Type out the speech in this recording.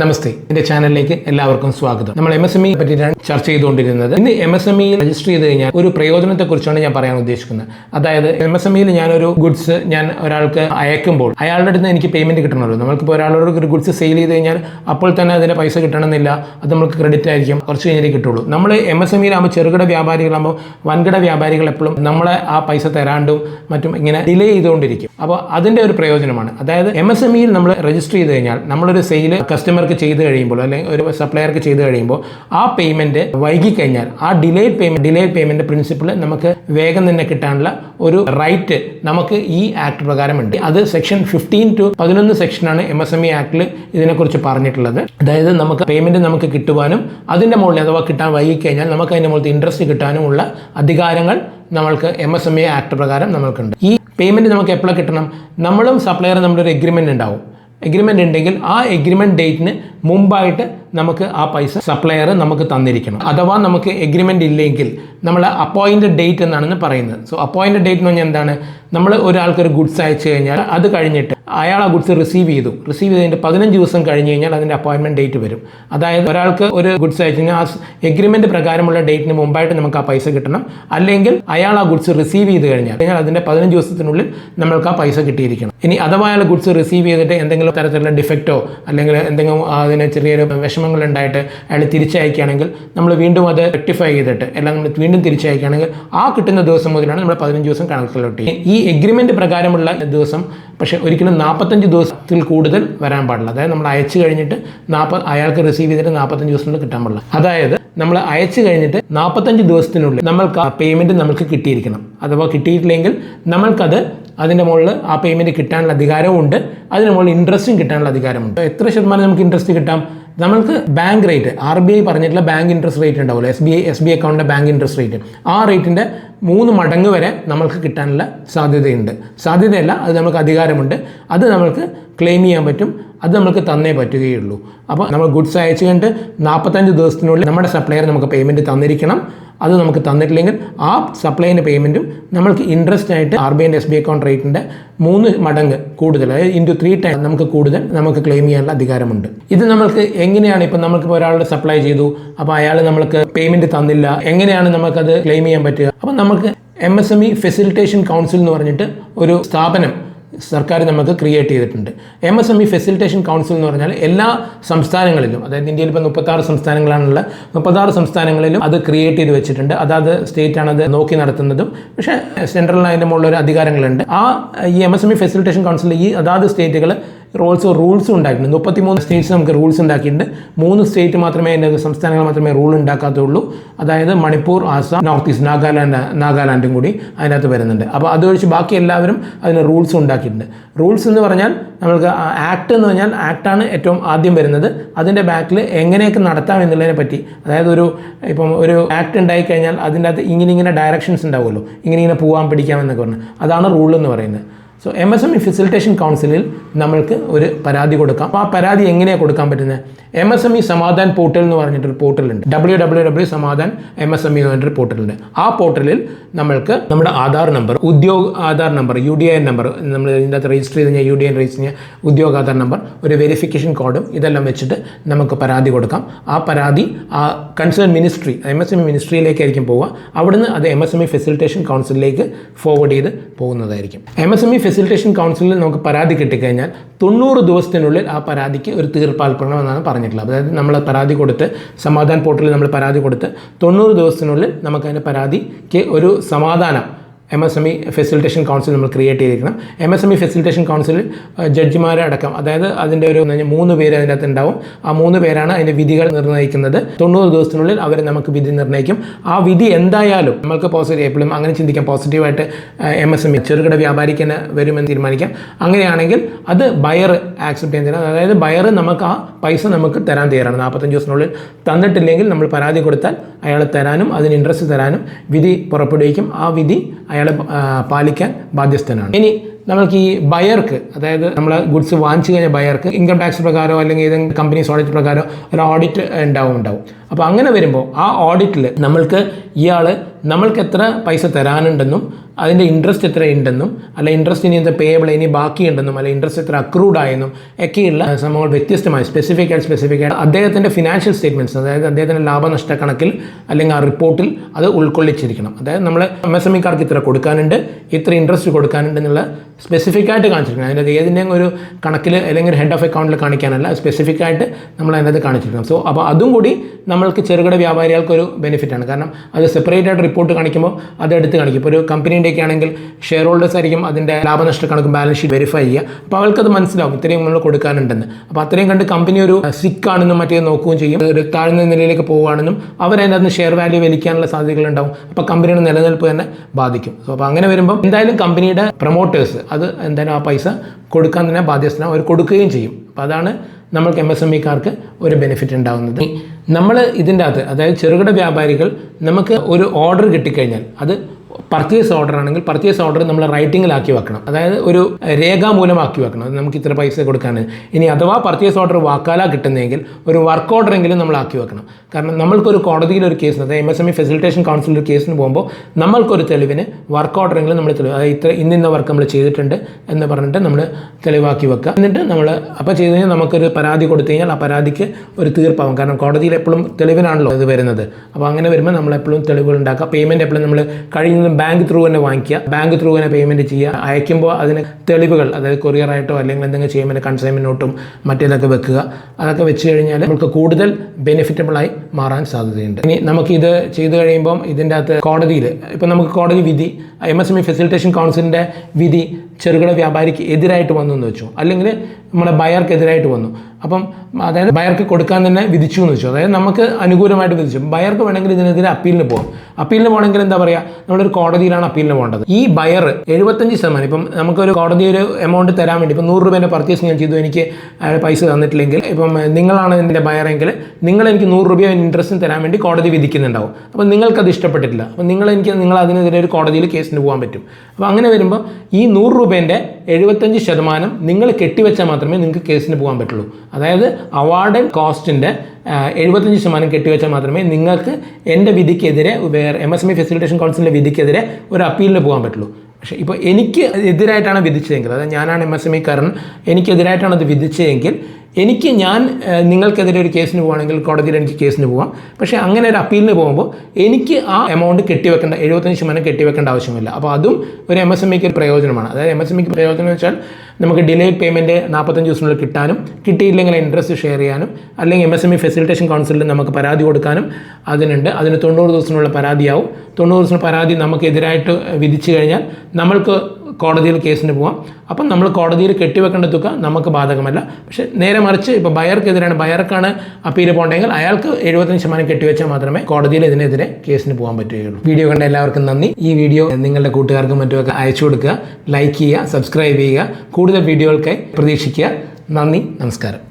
നമസ്തേ. എന്റെ ചാനലിലേക്ക് എല്ലാവർക്കും സ്വാഗതം. നമ്മൾ എം എസ് എം ഇ പറ്റിയിട്ടാണ് ചർച്ച ചെയ്തുകൊണ്ടിരുന്നത്. ഇന്ന് M S M E register ചെയ്ത് കഴിഞ്ഞാൽ ഒരു പ്രയോജനത്തെ കുറിച്ചാണ് ഞാൻ പറയാൻ ഉദ്ദേശിക്കുന്നത്. അതായത് എം എസ് എം ഇയിൽ ഞാനൊരു ഗുഡ്സ് ഞാൻ ഒരാൾക്ക് അയക്കുമ്പോൾ അയാളുടെ അടുത്ത് എനിക്ക് പേയ്മെന്റ് കിട്ടണമല്ലോ. നമ്മൾക്കിപ്പോൾ ഒരാളോട് ഒരു ഗുഡ്സ് സെയിൽ ചെയ്ത് കഴിഞ്ഞാൽ അപ്പോൾ തന്നെ അതിന്റെ പൈസ കിട്ടണമെന്നില്ല. അത് നമുക്ക് ക്രെഡിറ്റ് ആയിരിക്കും. കുറച്ച് കഴിഞ്ഞേ കിട്ടുള്ളൂ. നമ്മൾ എം എസ് എം ഇയിലാകുമ്പോൾ ചെറുകിട വ്യാപാരികളാകുമ്പോൾ വൻകിട വ്യാപാരികൾ എപ്പോഴും നമ്മളെ ആ പൈസ തരാണ്ടും മറ്റും ഇങ്ങനെ ഡിലേ ചെയ്തുകൊണ്ടിരിക്കും. അപ്പോൾ അതിന്റെ ഒരു പ്രയോജനമാണ്. അതായത് എം എസ് എം ഇയിൽ നമ്മൾ രജിസ്റ്റർ ചെയ്ത് കഴിഞ്ഞാൽ നമ്മളൊരു സെയിൽ കസ്റ്റമർക്ക് ചെയ്ത് കഴിയുമ്പോൾ അല്ലെങ്കിൽ ഒരു സപ്ലയർക്ക് ചെയ്ത് കഴിയുമ്പോൾ ആ പേയ്മെന്റ് വൈകി കഴിഞ്ഞാൽ ആ delayed payment delayed payment principle നമുക്ക് വേഗം തന്നെ കിട്ടാനുള്ള ഒരു റൈറ്റ് നമുക്ക് ഈ ആക്ട് പ്രകാരമുണ്ട്. അത് സെക്ഷൻ ഫിഫ്റ്റീൻ ടു പതിനൊന്ന് സെക്ഷനാണ് എം എസ് എം ഇ ആക്ടിൽ ഇതിനെക്കുറിച്ച് പറഞ്ഞിട്ടുള്ളത്. അതായത് നമുക്ക് പേയ്മെന്റ് നമുക്ക് കിട്ടുവാനും അതിന്റെ മുകളിൽ അഥവാ കിട്ടാൻ വൈകി കഴിഞ്ഞാൽ നമുക്ക് അതിന്റെ മുകളിൽ ഇൻട്രസ്റ്റ് കിട്ടാനുമുള്ള അധികാരങ്ങൾ നമ്മൾക്ക് M S M E act പ്രകാരം നമുക്കുണ്ട് ഈ പേയ്മെന്റ് നമുക്ക് എപ്പോഴാണ് കിട്ടണം? നമ്മളും സപ്ലയറും നമ്മുടെ ഒരു എഗ്രിമെന്റ് ഉണ്ടാവും. എഗ്രിമെന്റ് ഉണ്ടെങ്കിൽ ആ എഗ്രിമെന്റ് ഡേറ്റിന് മുമ്പായിട്ട് നമുക്ക് ആ പൈസ സപ്ലയർ നമുക്ക് തന്നിരിക്കണം. അഥവാ നമുക്ക് എഗ്രിമെന്റ് ഇല്ലെങ്കിൽ നമ്മൾ അപ്പോയിന്റഡ് ഡേറ്റ് എന്നാണ് പറയുന്നത്. സോ അപ്പോയിന്റഡ് ഡേറ്റ് എന്ന് പറഞ്ഞാൽ എന്താണ്? നമ്മൾ ഒരാൾക്ക് ഒരു ഗുഡ്സ് അയച്ചു കഴിഞ്ഞാൽ അത് കഴിഞ്ഞിട്ട് അയാൾ ആ ഗുഡ്സ് റിസീവ് ചെയ്തു. റിസീവ് ചെയ്തതിന്റെ പതിനഞ്ച് ദിവസം കഴിഞ്ഞ് കഴിഞ്ഞാൽ അതിന്റെ അപ്പോയിൻമെന്റ് ഡേറ്റ് വരും. അതായത് ഒരാൾക്ക് ഒരു ഗുഡ്സ് അയച്ചു കഴിഞ്ഞാൽ ആ എഗ്രിമെന്റ് പ്രകാരമുള്ള ഡേറ്റിന് മുമ്പായിട്ട് നമുക്ക് ആ പൈസ കിട്ടണം. അല്ലെങ്കിൽ അയാൾ ആ ഗുഡ്സ് റിസീവ് ചെയ്ത് കഴിഞ്ഞാൽ കഴിഞ്ഞാൽ അതിന്റെ പതിനഞ്ച് ദിവസത്തിനുള്ളിൽ നമ്മൾക്ക് ആ പൈസ കിട്ടിയിരിക്കണം. ഇനി അഥവാ അയാൾ ഗുഡ്സ് റിസീവ് ചെയ്തിട്ട് എന്തെങ്കിലും തരത്തിലുള്ള ഡിഫക്റ്റോ അല്ലെങ്കിൽ എന്തെങ്കിലും അതിന് ചെറിയൊരു വിഷമങ്ങൾ ഉണ്ടായിട്ട് അയാൾ തിരിച്ചയക്കുകയാണെങ്കിൽ നമ്മൾ വീണ്ടും അത് റെക്ടിഫൈ ചെയ്തിട്ട് എല്ലാം നമ്മൾ വീണ്ടും തിരിച്ചയക്കുകയാണെങ്കിൽ ആ കിട്ടുന്ന ദിവസം മുതലാണ് നമ്മൾ പതിനഞ്ച് ദിവസം കണക്കിലോട്ട് ഈ എഗ്രിമെന്റ് പ്രകാരമുള്ള ദിവസം പക്ഷേ ഒരിക്കലും നാൽപ്പത്തഞ്ച് ദിവസത്തിൽ കൂടുതൽ വരാൻ പാടില്ല. അതായത് നമ്മൾ അയച്ചു കഴിഞ്ഞിട്ട് നാൽപ്പത് അയാൾക്ക് റിസീവ് ചെയ്തിട്ട് നാൽപ്പത്തഞ്ച് ദിവസത്തിനുള്ളിൽ കിട്ടാൻ പാടില്ല. അതായത് നമ്മൾ അയച്ചു കഴിഞ്ഞിട്ട് നാൽപ്പത്തഞ്ച് ദിവസത്തിനുള്ളിൽ നമ്മൾക്ക് ആ പേയ്മെന്റ് നമുക്ക് കിട്ടിയിരിക്കണം. അഥവാ കിട്ടിയിട്ടില്ലെങ്കിൽ നമ്മൾക്കത് അതിന്റെ മുകളിൽ ആ പേയ്മെന്റ് കിട്ടാനുള്ള അധികാരവും ഉണ്ട്. അതിന് മുകളിൽ ഇൻട്രസ്റ്റും കിട്ടാനുള്ള അധികാരമുണ്ട്. എത്ര ശതമാനം നമുക്ക് ഇൻട്രസ്റ്റ് കിട്ടാം? നമുക്ക് bank rate R B I പറഞ്ഞിട്ടുള്ള ബാങ്ക് ഇൻട്രസ്റ്റ് റേറ്റ് ഉണ്ടാവുമല്ലോ. S B I S B I അക്കൗണ്ടിന്റെ ബാങ്ക് ഇൻട്രസ്റ്റ് റേറ്റ് ആ റേറ്റിന്റെ മൂന്ന് മടങ്ങ് വരെ നമുക്ക് കിട്ടാനുള്ള സാധ്യതയുണ്ട്. സാധ്യതയല്ല അത് നമുക്ക് അധികാരമുണ്ട്. അത് നമുക്ക് ക്ലെയിം ചെയ്യാൻ പറ്റും. അത് നമുക്ക് തന്നേ പറ്റുകയുള്ളൂ. അപ്പോൾ നമ്മൾ ഗുഡ്സ് അയച്ചു കണ്ട് നാൽപ്പത്തഞ്ച് ദിവസത്തിനുള്ളിൽ നമ്മുടെ സപ്ലയർ നമുക്ക് പേയ്മെന്റ് തന്നിരിക്കണം. അത് നമുക്ക് തന്നിട്ടില്ലെങ്കിൽ ആ സപ്ലൈന്റെ പേയ്മെന്റും നമ്മൾക്ക് ഇൻട്രസ്റ്റ് ആയിട്ട് ആർ ബി ഐന്റെ എസ് ബി അക്കൗണ്ട് റേറ്റിന്റെ മൂന്ന് മടങ്ങ് കൂടുതൽ അതായത് ഇന്റു ത്രീ ടൈം നമുക്ക് കൂടുതൽ നമുക്ക് ക്ലെയിം ചെയ്യാനുള്ള അധികാരമുണ്ട്. ഇത് നമ്മൾക്ക് എങ്ങനെയാണ് ഇപ്പം നമുക്കിപ്പോൾ ഒരാളുടെ സപ്ലൈ ചെയ്തു അപ്പോൾ അയാൾ നമ്മൾക്ക് പേയ്മെന്റ് തന്നില്ല എങ്ങനെയാണ് നമുക്കത് ക്ലെയിം ചെയ്യാൻ പറ്റുക? അപ്പം നമുക്ക് M S M E facilitation council എന്ന് പറഞ്ഞിട്ട് ഒരു സ്ഥാപനം സർക്കാർ നമുക്ക് ക്രിയേറ്റ് ചെയ്തിട്ടുണ്ട്. M S M E facilitation council എന്ന് പറഞ്ഞാൽ എല്ലാ സംസ്ഥാനങ്ങളിലും അതായത് ഇന്ത്യയിൽ ഇപ്പോൾ മുപ്പത്താറ് സംസ്ഥാനങ്ങളാണുള്ള മുപ്പത്താറ് സംസ്ഥാനങ്ങളിലും അത് ക്രിയേറ്റ് ചെയ്ത് വെച്ചിട്ടുണ്ട്. അതാത് സ്റ്റേറ്റാണ് അത് നോക്കി നടത്തുന്നതും. പക്ഷേ സെൻട്രലിന് അതിന്റെ മുകളിൽ ഒരു അധികാരങ്ങളുണ്ട്. ആ ഈ M S M E facilitation council ഈ അതാത് സ്റ്റേറ്റുകൾ റോൾസ് റൂൾസ് ഉണ്ടാക്കിയിട്ടുണ്ട് മുപ്പത്തിമൂന്ന് സ്റ്റേറ്റ്സ് നമുക്ക് റൂൾസ് ഉണ്ടാക്കിയിട്ടുണ്ട്. മൂന്ന് സ്റ്റേറ്റ് മാത്രമേ അതിന്റെ സംസ്ഥാനങ്ങൾ മാത്രമേ റൂൾ ഉണ്ടാക്കാത്തുള്ളൂ. അതായത് മണിപ്പൂർ ആസാം നോർത്ത് ഈസ്റ്റ് നാഗാലാൻഡ് നാഗാലാൻഡും കൂടി അതിനകത്ത് വരുന്നുണ്ട്. അപ്പോൾ അത് ഒഴിച്ച് ബാക്കി എല്ലാവരും അതിന് റൂൾസ് ഉണ്ടാക്കിയിട്ടുണ്ട്. റൂൾസ് എന്ന് പറഞ്ഞാൽ നമ്മൾക്ക് ആക്ട് എന്ന് പറഞ്ഞാൽ ആക്ടാണ് ഏറ്റവും ആദ്യം വരുന്നത്. അതിന്റെ ബാക്കിൽ എങ്ങനെയൊക്കെ നടത്താം എന്നുള്ളതിനെ പറ്റി. അതായത് ഒരു ഇപ്പം ഒരു ആക്ട് ഉണ്ടായി കഴിഞ്ഞാൽ അതിന്റെ അകത്ത് ഇങ്ങനെ ഇങ്ങനെ ഡയറക്ഷൻസ് ഉണ്ടാവുമല്ലോ. ഇങ്ങനെ ഇങ്ങനെ പോകാൻ പിടിക്കാം എന്നൊക്കെ പറഞ്ഞു. അതാണ് റൂൾ എന്ന് പറയുന്നത്. So M S M E facilitation കൗൺസിലിൽ നമ്മൾക്ക് ഒരു പരാതി കൊടുക്കാം. അപ്പോൾ ആ പരാതി എങ്ങനെയാണ് കൊടുക്കാൻ പറ്റുന്നത് M S M E Samadhan portal എന്ന് പറഞ്ഞിട്ടൊരു പോർട്ടലുണ്ട് W W W Samadhan M S M E എന്ന് പറഞ്ഞിട്ടൊരു പോർട്ടലുണ്ട് ആ പോർട്ടലിൽ നമ്മൾക്ക് നമ്മുടെ Aadhaar number Udyog Aadhaar number U D I N number നമ്മൾ ഇതിന്റെ അകത്ത് രജിസ്റ്റർ ചെയ്ത് കഴിഞ്ഞാൽ യു ഡി ഐ രജിസ്റ്റർ ചെയ്യുക ഉദ്യോഗ ആധാർ നമ്പർ ഒരു വെരിഫിക്കേഷൻ കോഡും ഇതെല്ലാം വെച്ചിട്ട് നമുക്ക് പരാതി കൊടുക്കാം. ആ പരാതി ആ concern ministry M S M E മിനിസ്ട്രിയിലേക്കായിരിക്കും പോവുക. അവിടുന്ന് അത് M S M E facilitation കൗൺസിലിലേക്ക് forward ചെയ്ത് പോകുന്നതായിരിക്കും. M S M E facilitation കൗൺസിലിൽ നമുക്ക് പരാതി കിട്ടിക്കഴിഞ്ഞാൽ തൊണ്ണൂറ് ദിവസത്തിനുള്ളിൽ ആ പരാതിക്ക് ഒരു തീർപ്പാൽപ്പെടണമെന്നാണ് പറഞ്ഞിട്ടുള്ളത്. അതായത് നമ്മൾ പരാതി കൊടുത്ത് സമാധാൻ പോർട്ടലിൽ നമ്മൾ പരാതി കൊടുത്ത് തൊണ്ണൂറ് ദിവസത്തിനുള്ളിൽ നമുക്ക് അതിന്റെ പരാതിക്ക് ഒരു സമാധാനം M S M E facilitation council നമ്മൾ ക്രിയേറ്റ് ചെയ്തിരിക്കണം. M S M E facilitation കൗൺസിലിൽ ജഡ്ജിമാരെ അടക്കം അതായത് അതിന്റെ ഒരു മൂന്ന് പേര് അതിന്റെ അകത്ത് ഉണ്ടാവും. ആ മൂന്ന് പേരാണ് അതിന്റെ വിധികൾ നിർണയിക്കുന്നത്. തൊണ്ണൂറ് ദിവസത്തിനുള്ളിൽ അവർ നമുക്ക് വിധി നിർണയിക്കും. ആ വിധി എന്തായാലും നമുക്ക് പോസിറ്റീവ് എപ്പോഴും അങ്ങനെ ചിന്തിക്കാം. പോസിറ്റീവായിട്ട് എം എസ് എം ഇ ചെറുകിട വ്യാപാരിക്ക് തന്നെ വരുമെന്ന് തീരുമാനിക്കാം. അങ്ങനെയാണെങ്കിൽ അത് ബയർ ആക്സെപ്റ്റ് ചെയ്യാൻ തരാം. അതായത് ബയർ നമുക്ക് ആ പൈസ നമുക്ക് തരാൻ തയ്യാറാണ്. നാൽപ്പത്തഞ്ച് ദിവസത്തിനുള്ളിൽ തന്നിട്ടില്ലെങ്കിൽ നമ്മൾ പരാതി കൊടുത്താൽ അയാൾ തരാനും അതിന് ഇൻട്രസ്റ്റ് തരാനും വിധി പുറപ്പെടുവിക്കും. ആ വിധി അയാളെ പാലിക്കാൻ ബാധ്യസ്ഥനാണ്. ഇനി നമ്മൾക്ക് ഈ ബയർക്ക് അതായത് നമ്മൾ ഗുഡ്സ് വാങ്ങിച്ചു കഴിഞ്ഞ ബയർക്ക് ഇൻകം ടാക്സ് പ്രകാരമോ അല്ലെങ്കിൽ ഏതെങ്കിലും കമ്പനീസ് ഓഡിറ്റ് പ്രകാരമോ ഒരു ഓഡിറ്റ് ഉണ്ടാവും ഉണ്ടാവും. അപ്പോൾ അങ്ങനെ വരുമ്പോൾ ആ ഓഡിറ്റിൽ നമ്മൾക്ക് ഇയാൾ നമ്മൾക്ക് എത്ര പൈസ തരാനുണ്ടെന്നും അതിന്റെ ഇൻട്രസ്റ്റ് എത്ര ഉണ്ടെന്നും അല്ല ഇൻട്രസ്റ്റ് ഇനി എന്താ പേയബിൾ ഇനി ബാക്കിയുണ്ടെന്നും അല്ല ഇൻട്രസ്റ്റ് എത്ര അക്രൂഡ് ആയെന്നും ഒക്കെയുള്ള സംഭവങ്ങൾ വ്യത്യസ്തമായി സ്പെസിഫിക് ആയിട്ട് സ്പെസിഫിക് ആയിട്ട് അദ്ദേഹത്തിന്റെ ഫിനാൻഷ്യൽ സ്റ്റേറ്റ്മെന്റ്സ് അതായത് അദ്ദേഹത്തിന്റെ ലാഭനഷ്ട കണക്കിൽ അല്ലെങ്കിൽ ആ റിപ്പോർട്ടിൽ അത് ഉൾക്കൊള്ളിച്ചിരിക്കണം. അതായത് നമ്മൾ എം എസ് എം ഇക്കാർക്ക് ഇത്ര കൊടുക്കാനുണ്ട് ഇത്ര ഇൻട്രസ്റ്റ് കൊടുക്കാനുണ്ട് എന്നുള്ള സ്പെസിഫിക് ആയിട്ട് കാണിച്ചിരിക്കണം. അതിന്റെ ഏതിന്റെയും ഒരു കണക്കിൽ അല്ലെങ്കിൽ ഹെഡ് ഓഫ് അക്കൗണ്ടിൽ കാണിക്കാനല്ല സ്പെസിഫിക് ആയിട്ട് നമ്മൾ അതിനകത്ത് കാണിച്ചിരിക്കണം. സോ അപ്പോൾ അതും കൂടി നമ്മൾക്ക് ചെറുകിട വ്യാപാരികൾക്ക് ഒരു ബെനിഫിറ്റാണ് കാരണം അത് സെപ്പറേറ്റ് ആയിട്ട് റിപ്പോർട്ട് കാണിക്കുമ്പോൾ അത് എടുത്ത് കാണിക്കും. ഇപ്പോൾ ഒരു കമ്പനീന്റെയൊക്കെ ആണെങ്കിൽ ഷെയർ ഹോൾഡേഴ്സ് ആയിരിക്കും അതിന്റെ ലാഭനഷ്ട കണക്ക് ബാലൻസ് ഷീറ്റ് വെരിഫൈ ചെയ്യുക. അപ്പോൾ അവർക്കത് മനസ്സിലാവും ഇത്രയും നമ്മൾ കൊടുക്കാനുണ്ടെന്ന്. അപ്പോൾ അത്രയും കണ്ട് കമ്പനി ഒരു സിക്ക് ആണെന്നും മറ്റേ നോക്കുകയും ചെയ്യും. ഒരു താഴ്ന്ന നിലയിലേക്ക് പോവുകയാണെന്നും അവരതിനകത്ത് ഷെയർ വാല്യൂ വലിക്കാനുള്ള സാധ്യതകളുണ്ടാവും. അപ്പോൾ കമ്പനിയുടെ നിലനിൽപ്പ് തന്നെ ബാധിക്കും. അപ്പോൾ അങ്ങനെ വരുമ്പോൾ എന്തായാലും കമ്പനിയുടെ പ്രൊമോട്ടേഴ്സ് അത് എന്തായാലും ആ പൈസ കൊടുക്കാൻ തന്നെ ബാധ്യസ്ഥന. അവർ കൊടുക്കുകയും ചെയ്യും. അപ്പോൾ അതാണ് നമ്മൾക്ക് എം എസ് എം ഇക്കാർക്ക് ഒരു ബെനിഫിറ്റ് ഉണ്ടാകുന്നത് നമ്മൾ ഇതിന്റെ അകത്ത് അതായത് ചെറുകിട വ്യാപാരികൾ നമുക്ക് ഒരു ഓർഡർ കിട്ടിക്കഴിഞ്ഞാൽ അത് പർച്ചേസ് ഓർഡർ ആണെങ്കിൽ പർച്ചേസ് ഓർഡർ നമ്മൾ റൈറ്റിങ്ങിലാക്കി വെക്കണം. അതായത് ഒരു രേഖാമൂലമാക്കി വെക്കണം. നമുക്ക് ഇത്ര പൈസ കൊടുക്കാണ് ഇനി അഥവാ പർച്ചേസ് ഓർഡർ വാക്കാല കിട്ടുന്നതെങ്കിൽ ഒരു വർക്ക് ഓർഡർ എങ്കിലും നമ്മൾ ആക്കി വെക്കണം. കാരണം നമ്മൾക്കൊരു കോടതിയിൽ ഒരു കേസ് അതായത് M S M E facilitation കൗൺസിലിൽ ഒരു കേസിന് പോകുമ്പോൾ നമ്മൾക്കൊരു തെളിവിന് വർക്ക് ഓർഡർ എങ്കിലും നമ്മൾ തെളിവ് അതായത് ഇത്ര ഇന്നിന്ന വർക്ക് നമ്മൾ ചെയ്തിട്ടുണ്ട് എന്ന് പറഞ്ഞിട്ട് നമ്മൾ തെളിവാക്കി വെക്കുക. എന്നിട്ട് നമ്മൾ അപ്പോൾ ചെയ്ത് കഴിഞ്ഞാൽ നമുക്കൊരു പരാതി കൊടുത്തു കഴിഞ്ഞാൽ ആ പരാതിക്ക് ഒരു തീർപ്പാവും. കാരണം കോടതിയിൽ എപ്പോഴും തെളിവിനാണല്ലോ ഇത് വരുന്നത്. അപ്പോൾ അങ്ങനെ വരുമ്പോൾ നമ്മൾ എപ്പോഴും തെളിവുകൾ ഉണ്ടാക്കുക. പേയ്മെന്റ് എപ്പോഴും നമ്മൾ കഴിയുന്നതും ബാങ്ക് ത്രൂ തന്നെ വാങ്ങിക്കുക. ബാങ്ക് ത്രൂ തന്നെ പേയ്മെന്റ് ചെയ്യുക. അയക്കുമ്പോൾ അതിന് തെളിവുകൾ അതായത് കൊറിയർ കൊറിയറായിട്ടോ അല്ലെങ്കിൽ എന്തെങ്കിലും ചെയ്യുമ്പോൾ കൺസൈൻമെന്റ് നോട്ടും മറ്റേതൊക്കെ വെക്കുക. അതൊക്കെ വെച്ച് കഴിഞ്ഞാൽ നമുക്ക് കൂടുതൽ ബെനിഫിറ്റബിൾ ബെനിഫിറ്റബിളായി മാറാൻ സാധ്യതയുണ്ട്. ഇനി നമുക്കിത് ചെയ്തു കഴിയുമ്പം ഇതിന്റെ അകത്ത് കോടതിയിൽ ഇപ്പം നമുക്ക് കോടതി വിധി M S M E facilitation കൗൺസിലിന്റെ വിധി ചെറുകിട വ്യാപാരിക്ക് എതിരായിട്ട് വന്നു എന്ന് വെച്ചു. അല്ലെങ്കിൽ നമ്മുടെ ബയർക്ക് എതിരായിട്ട് വന്നു. അപ്പം അതായത് ബയർക്ക് കൊടുക്കാൻ തന്നെ വിധിച്ചു എന്ന് വെച്ചു. അതായത് നമുക്ക് അനുകൂലമായിട്ട് വിധിച്ചു. ബയർക്ക് വേണമെങ്കിൽ ഇതിനെതിരെ അപ്പീലിന് പോകും അപ്പീലിന് പോകണമെങ്കിൽ എന്താ പറയുക നമ്മളൊരു കോടതിയിലാണ് അപ്പീലിന് പോകേണ്ടത്. ഈ ബയർ എഴുപത്തഞ്ച് ശതമാനം ഇപ്പം നമുക്കൊരു കോടതി ഒരു എമൗണ്ട് തരാൻ വേണ്ടി ഇപ്പം നൂറ് രൂപേന്റെ പർച്ചേസ് ഞാൻ ചെയ്തു എനിക്ക് പൈസ തന്നിട്ടില്ലെങ്കിൽ ഇപ്പം നിങ്ങളാണ് ഇതിന്റെ ബയറെങ്കിൽ നിങ്ങൾ എനിക്ക് നൂറ് രൂപ ഇൻട്രസ്റ്റും തരാൻ വേണ്ടി കോടതി വിധിക്കുന്നുണ്ടാവും. അപ്പം നിങ്ങൾക്കത് ഇഷ്ടപ്പെട്ടിട്ടില്ല. അപ്പം നിങ്ങൾ എനിക്ക് നിങ്ങൾ അതിനെതിരെ ഒരു കോടതിയിൽ കേസിന് പോകാൻ പറ്റും. അപ്പോൾ അങ്ങനെ വരുമ്പോൾ ഈ നൂറ് രൂപേന്റെ എഴുപത്തഞ്ച് ശതമാനം നിങ്ങൾ കെട്ടിവെച്ചാൽ മാത്രമേ നിങ്ങൾക്ക് കേസിന് പോകാൻ പറ്റുള്ളൂ. അതായത് അവാർഡ് കോസ്റ്റിന്റെ എഴുപത്തഞ്ച് ശതമാനം കെട്ടിവെച്ചാൽ മാത്രമേ നിങ്ങൾക്ക് എന്റെ വിധിക്കെതിരെ വേറെ M S M E facilitation കൗൺസിലിന്റെ വിധിക്കെതിരെ ഒരു അപ്പീലിന് പോകാൻ പറ്റുള്ളൂ. പക്ഷേ ഇപ്പോൾ എനിക്ക് എതിരായിട്ടാണ് വിധിച്ചതെങ്കിൽ അതായത് ഞാനാണ് എം എസ് എം ഇ കാരൻ എനിക്കെതിരായിട്ടാണ് അത് വിധിച്ചതെങ്കിൽ എനിക്ക് ഞാൻ നിങ്ങൾക്കെതിരെ ഒരു കേസിന് പോവുകയാണെങ്കിൽ കോടതിയിൽ എനിക്ക് കേസിന് പോവാം. പക്ഷേ അങ്ങനെ ഒരു അപ്പീലിന് പോകുമ്പോൾ എനിക്ക് ആ എമൗണ്ട് കെട്ടിവെക്കേണ്ട എഴുപത്തഞ്ച് ശതമാനം കെട്ടിവെക്കേണ്ട ആവശ്യമില്ല. അപ്പോൾ അതും ഒരു എം എസ് എം ഇക്ക് പ്രയോജനമാണ്. അതായത് എം എസ് എം ഇക്ക് പ്രയോജനം എന്ന് വെച്ചാൽ നമുക്ക് ഡിലേ പേയ്മെന്റ് നാൽപ്പത്തഞ്ച് ദിവസത്തിനുള്ളിൽ കിട്ടാനും കിട്ടിയില്ലെങ്കിൽ ഇൻട്രസ്റ്റ് ഷെയർ ചെയ്യാനും അല്ലെങ്കിൽ M S M E facilitation കൗൺസിലിൽ നമുക്ക് പരാതി കൊടുക്കാനും അതിനുണ്ട്. അതിന് തൊണ്ണൂറ് ദിവസത്തിനുള്ള പരാതിയാവും. തൊണ്ണൂറ് ദിവസത്തിന് പരാതി നമുക്കെതിരായിട്ട് വിധിച്ചു കഴിഞ്ഞാൽ നമ്മൾക്ക് കോടതിയിൽ കേസിന് പോവാം. അപ്പം നമ്മൾ കോടതിയിൽ കെട്ടിവെക്കേണ്ട തുക നമുക്ക് ബാധകമല്ല. പക്ഷേ നേരെ മറിച്ച് ഇപ്പോൾ ബയർക്കെതിരാണ് ബയർക്കാണ് അപ്പീൽ പോകണമെങ്കിൽ അയാൾക്ക് എഴുപത്തഞ്ച് ശതമാനം കെട്ടിവെച്ചാൽ മാത്രമേ കോടതിയിൽ ഇതിനെതിരെ കേസിന് പോകാൻ പറ്റുകയുള്ളൂ. വീഡിയോ കണ്ട എല്ലാവർക്കും നന്ദി. ഈ വീഡിയോ നിങ്ങളുടെ കൂട്ടുകാർക്കും മറ്റുമൊക്കെ അയച്ചു കൊടുക്കുക ലൈക്ക് ചെയ്യുക സബ്സ്ക്രൈബ് ചെയ്യുക കൂടുതൽ വീഡിയോകൾക്കായി പ്രതീക്ഷിക്കുക. നന്ദി നമസ്കാരം.